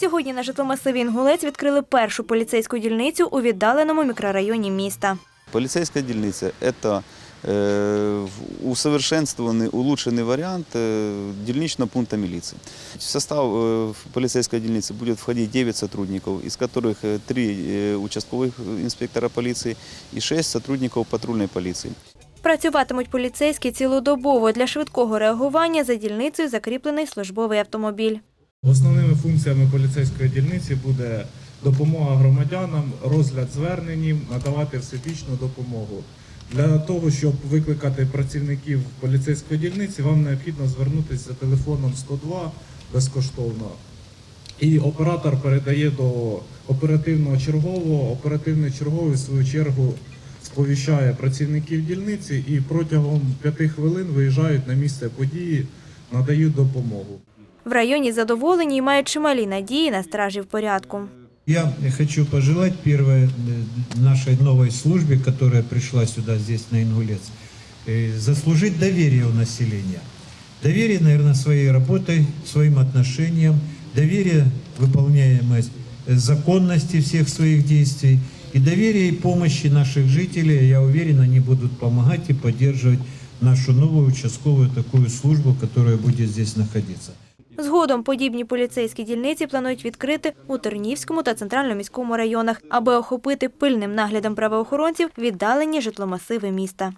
Сьогодні на житломасиві Інгулець відкрили першу поліцейську дільницю у віддаленому мікрорайоні міста. Полицейская дельница – это э, усовершенствованный, улучшенный вариант э, дельничного пункта милиции. В состав э, полицейской дельницы будет входить 9 сотрудников, из которых 3 участковых инспектора полиции и 6 сотрудников патрульной полиции. Працюватимуть поліцейські цілодобово. Для швидкого реагування за дільницею закріплений службовий автомобіль. Основними функціями поліцейської дільниці буде допомога громадянам, розгляд звернень, надавати всебічну допомогу. Для того, щоб викликати працівників поліцейської дільниці, вам необхідно звернутися за телефоном 102 безкоштовно. І оператор передає до оперативного чергового. Оперативний черговий, в свою чергу, сповіщає працівників дільниці і протягом 5 хвилин виїжджають на місце події, надають допомогу. В районі задоволені і мають чималі надії на стражів порядку. Я хочу пожелать первой э, нашей новой службе, которая пришла сюда, здесь на Ингулец, э, заслужить доверие у населения. Доверие, наверное, своей работой, своим отношением, доверие выполняемость э, законности всех своих действий и доверие и помощи наших жителей. Я уверен, они будут помогать и поддерживать нашу новую участковую такую службу, которая будет здесь находиться. Згодом подібні поліцейські дільниці планують відкрити у Тернівському та Центральному міському районах, аби охопити пильним наглядом правоохоронців віддалені житломасиви міста.